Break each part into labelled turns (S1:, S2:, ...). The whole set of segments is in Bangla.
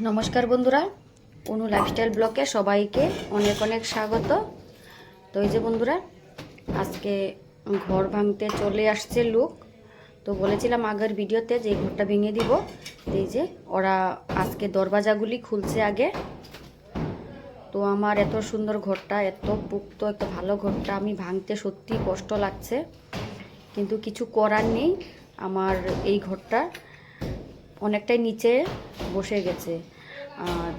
S1: নমস্কার বন্ধুরা, অনু লাইফস্টাইল ব্লকে সবাইকে অনেক অনেক স্বাগত। তো এই যে বন্ধুরা, আজকে ঘর ভাঙতে চলে আসছে লোক। তো বলেছিলাম আগের ভিডিওতে যে ঘরটা ভেঙে দিব। এই যে ওরা আজকে দরওয়াজাগুলি খুলছে আগে। তো আমার এত সুন্দর ঘরটা, এত পুক্ত, এত ভালো ঘরটা, আমি ভাঙতে সত্যি কষ্ট লাগছে। কিন্তু কিছু করার নেই আমার এই ঘরটা। অনেকটাই নিচে বসে গেছে।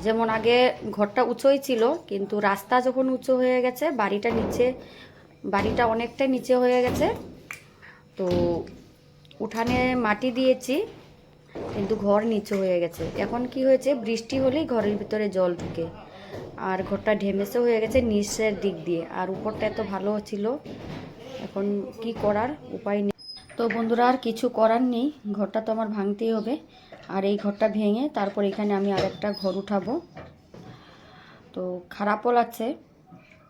S1: যেমন আগে ঘরটা উঁচুই ছিল, কিন্তু রাস্তা যখন উঁচু হয়ে গেছে, বাড়িটা নিচে, বাড়িটা অনেকটাই নিচে হয়ে গেছে। তো উঠানে মাটি দিয়েছি, কিন্তু ঘর নিচু হয়ে গেছে। এখন কি হয়েছে, বৃষ্টি হলেই ঘরের ভিতরে জল ঢুকে। আর ঘরটা ঢেমেসে হয়ে গেছে নিচের দিক দিয়ে। আর উপরটা এত ভালো ছিল, এখন কি করার উপায় নেই। তো বন্ধুরা, আর কিছু করার নেই। ঘরটা তো আমার ভাঙতেই হবে। আর এই ঘরটা ভেঙে তারপর এখানে আমি আরেকটা ঘর উঠাবো। তো খারাপও লাগছে।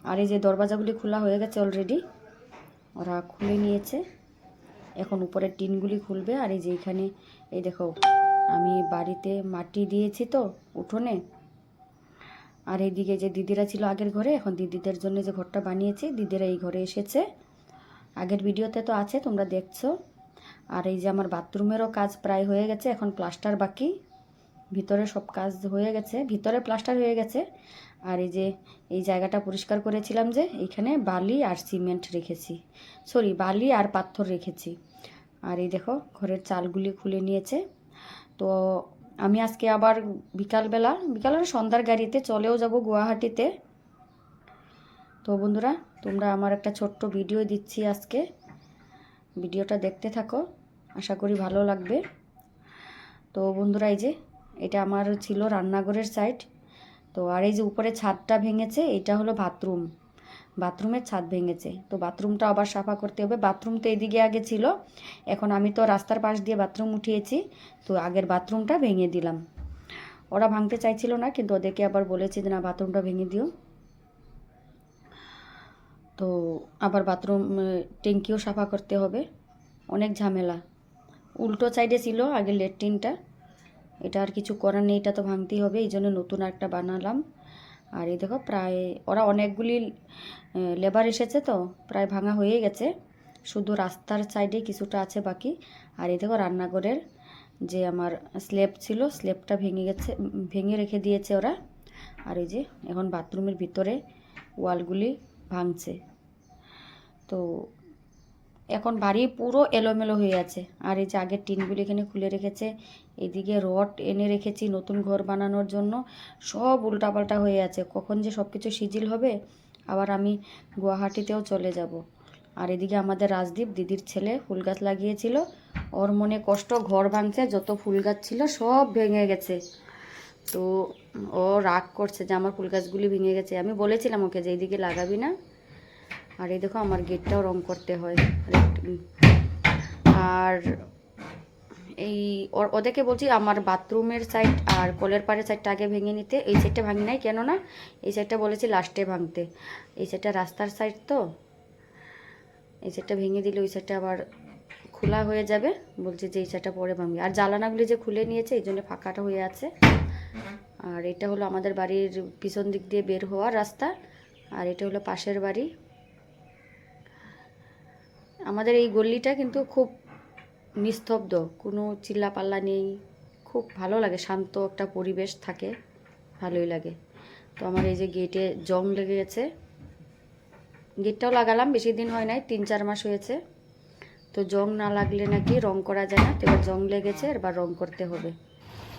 S1: আর এই যে দরওয়াজাগুলি খোলা হয়ে গেছে অলরেডি ওরা খুলে নিয়েছে। এখন উপরের টিনগুলি খুলবে। আর এই যে এখানে, এই দেখো, আমি বাড়িতে মাটি দিয়েছি তো উঠোনে। আর এইদিকে যে দিদিরা ছিল আগের ঘরে, এখন দিদিদের জন্য যে ঘরটা বানিয়েছি, দিদিরা এই ঘরে এসেছে। আগের ভিডিওতে তো আছে, তোমরা দেখছ। আর এই যে আমার বাথরুমেরও কাজ প্রায় হয়ে গেছে, এখন প্লাস্টার বাকি। ভিতরে সব কাজ হয়ে গেছে, ভিতরে প্লাস্টার হয়ে গেছে। আর এই যে, এই জায়গাটা পরিষ্কার করেছিলাম যে, এইখানে বালি আর সিমেন্ট রেখেছি। সরি, বালি আর পাথর রেখেছি। আর এই দেখো, ঘরের চালগুলি খুলে নিয়েছে। তো আমি আজকে আবার বিকালবেলা বিকালের সন্ধ্যার গাড়িতে চলেও যাব গুয়াহাটিতে। তো বন্ধুরা, তোমরা আমার একটা ছোট্ট ভিডিও দিচ্ছি আজকে। ভিডিওটা দেখতে থাকো। আশা করি ভালো লাগবে। তো বন্ধুরা, এই যে এটা আমার ছিল রান্নাঘরের সাইড তো আর এই যে উপরে ছাদটা ভেঙেছে, এটা হলো বাথরুম বাথরুমের ছাদ ভেঙেছে। তো বাথরুমটা আবার সাফা করতে হবে। বাথরুম তো এদিকে আগে ছিল। এখন আমি তো রাস্তার পাশ দিয়ে বাথরুম উঠিয়েছি। তো আগের বাথরুমটা ভেঙে দিলাম। ওরা ভাঙতে চাইছিল না, কিন্তু ওদেরকে আবার বলেছি যে, না বাথরুমটা ভেঙে দিও। তো আবার বাথরুম ট্যাঙ্কিও সাফা করতে হবে। অনেক ঝামেলা। উল্টো সাইডে ছিল আগে লেট্রিনটা। এটা আর কিছু করার নেই, এটা তো ভাঙতেই হবে, এই জন্য নতুন একটা বানালাম। আর এই দেখো প্রায়, ওরা অনেকগুলি লেবার এসেছে তো, প্রায় ভাঙা হয়ে গেছে। শুধু রাস্তার সাইডে কিছুটা আছে বাকি। আর এই দেখো রান্নাঘরের যে আমার স্ল্যাব ছিল স্ল্যাবটা ভেঙে গেছে ভেঙে রেখে দিয়েছে ওরা। আর এই যে এখন বাথরুমের ভিতরে ওয়ালগুলি ভাঙছে। তো এখন বাড়ি পুরো এলোমেলো হয়ে আছে। আর এই যে আগের টিনগুলি এখানে খুলে রেখেছে, এদিকে রড এনে রেখেছি নতুন ঘর বানানোর জন্য। সব উল্টাপাল্টা হয়ে আছে। কখন যে সব কিছু সিজিল হবে, আবার আমি গুয়াহাটিতেও চলে যাব। আর এদিকে আমাদের রাজদীপ দিদির ছেলে ফুল গাছ লাগিয়েছিল। ওর মনে কষ্ট, ঘর ভাঙছে, যত ফুল গাছ ছিল সব ভেঙে গেছে। তো ও রাগ করছে যে আমার ফুল গাছগুলি ভেঙে গেছে। আমি বলেছিলাম ওকে যে এইদিকে লাগাবি না। আর এই দেখো আমার গেটটাও রং করতে হয়। আর এই ওদেরকে বলছি আমার বাথরুমের সাইড আর কলের পাড়ের সাইডটা আগে ভেঙে নিতে। এই সাইডটা ভাঙি নাই কেন না এই সাইডটা বলেছি লাস্টে ভাঙতে। এই সাইডটা রাস্তার সাইড তো। এই সাইডটা ভেঙে দিলে ওই সাইডটা আবার খোলা হয়ে যাবে। বলছে যে এই সাইডটা পরে ভাঙবে। আর জ্বালানাগুলি যে খুলে নিয়েছে, এই জন্য ফাঁকাটা হয়ে আছে। আর এটা হলো আমাদের বাড়ির পিছন দিক দিয়ে বের হওয়ার রাস্তা, আর এটা হলো পাশের বাড়ি। আমাদের এই গল্লিটা কিন্তু খুব নিস্তব্ধ, কোনো চিল্লাপাল্লা নেই, খুব ভালো লাগে, শান্ত একটা পরিবেশ থাকে, ভালোই লাগে। তো আমার এই যে গেটে জং লেগে গেছে গেটটাও লাগালাম, বেশি দিন হয় নাই, তিন চার মাস হয়েছে। তো জং না লাগলে নাকি রং করা যায় না, তো এবার জং লেগেছে, এবার রং করতে হবে।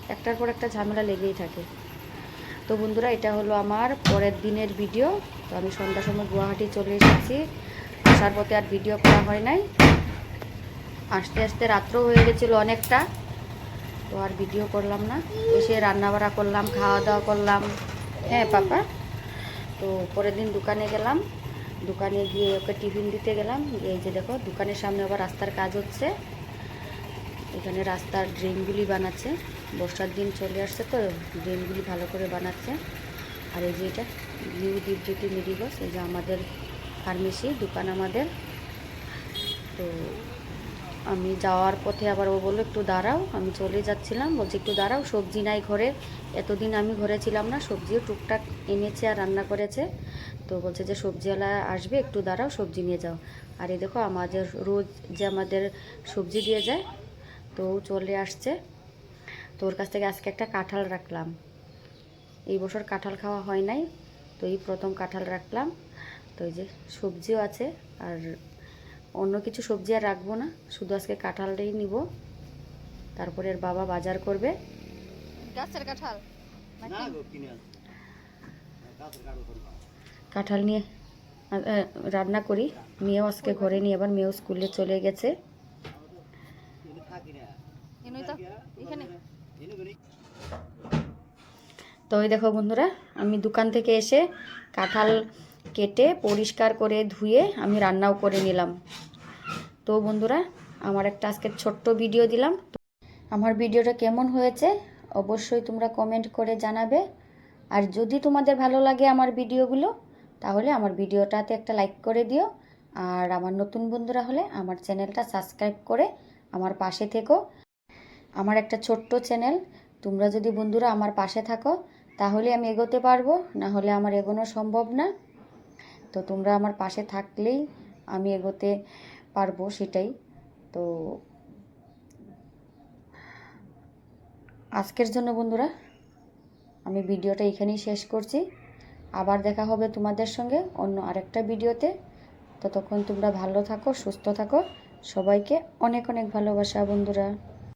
S1: একটার পর একটা ঝামেলা লেগেই থাকে। তো বন্ধুরা, এটা হলো আমার পরের দিনের ভিডিও। তো আমি সন্ধ্যার সময় গুয়াহাটি চলে এসেছি। আসার পথে আর ভিডিও করা হয় নাই। আস্তে আস্তে রাত্র হয়ে গেছিল অনেকটা। তো আর ভিডিও করলাম না। এসে রান্নাবাড়া করলাম খাওয়া দাওয়া করলাম। হ্যাঁ পাপা? তো পরের দিন দোকানে গেলাম। দোকানে গিয়ে ওকে টিফিন দিতে গেলাম। এই যে দেখো, দোকানের সামনে আবার রাস্তার কাজ হচ্ছে। এখানে রাস্তার ড্রেনগুলি বানাচ্ছে। বর্ষার দিন চলে আসছে তো ড্রেনগুলি ভালো করে বানাচ্ছে। আর এই যে এটা নিউ দীপজ্যোতি মেডিবস এই যে আমাদের ফার্মেসি দোকান আমাদের। তো আমি যাওয়ার পথে আবার ও বলল, একটু দাঁড়াও। আমি চলে যাচ্ছিলাম, বলছি, একটু দাঁড়াও, সবজি নাই ঘরে। এতদিন আমি ঘরে ছিলাম না, সবজিও টুকটাক এনেছে আর রান্না করেছে। তো বলছে যে, সবজিওয়ালা আসবে, একটু দাঁড়াও, সবজি নিয়ে যাও। আর এই দেখো, আমাদের রোজ যে আমাদের সবজি দিয়ে যায়, তো চলে আসছে। ওর কাছ থেকে আজকে একটা কাঁঠাল রাখলাম। এই বছর কাঁঠাল খাওয়া হয় নাই তো এই প্রথম কাঁঠাল রাখলাম। তো এই যে সবজিও আছে আর অন্য কিছু সবজি আর রাখব না শুধু আজকে কাঁঠালটাই নিব। তারপরে এর বাবা বাজার করবে।
S2: গাছের কাঁঠাল?
S3: কাঁঠাল
S1: নিয়ে রান্না করি। মেয়েও আজকে ঘরে নিয়ে আবার মেয়েও স্কুলে চলে গেছে।
S2: এখানে।
S1: তো ওই দেখো বন্ধুরা, আমি দোকান থেকে এসে কাঁঠাল কেটে পরিষ্কার করে ধুয়ে আমি রান্নাও করে নিলাম। তো বন্ধুরা, আমার একটা আজকে ছোট্ট ভিডিও দিলাম। আমার ভিডিওটা কেমন হয়েছে অবশ্যই তোমরা কমেন্ট করে জানাবে। আর যদি তোমাদের ভালো লাগে আমার ভিডিওগুলো, তাহলে আমার ভিডিওটাতে একটা লাইক করে দিও। আর আমার নতুন বন্ধুরা হলে আমার চ্যানেলটা সাবস্ক্রাইব করে আমার পাশে থেকো। আমার একটা ছোট্ট চ্যানেল। তোমরা যদি বন্ধুরা আমার পাশে থাকো, তাহলে আমি এগোতে পারব, না হলে আমার এগোনো সম্ভব না। তো তোমরা আমার পাশে থাকলেই আমি এগোতে পারব সেটাই। তো আজকের জন্য বন্ধুরা, আমি ভিডিওটা এখানেই শেষ করছি। আবার দেখা হবে তোমাদের সঙ্গে অন্য আরেকটা ভিডিওতে। ততক্ষণ তোমরা ভালো থাকো, সুস্থ থাকো। সবাইকে অনেক অনেক ভালোবাসা বন্ধুরা।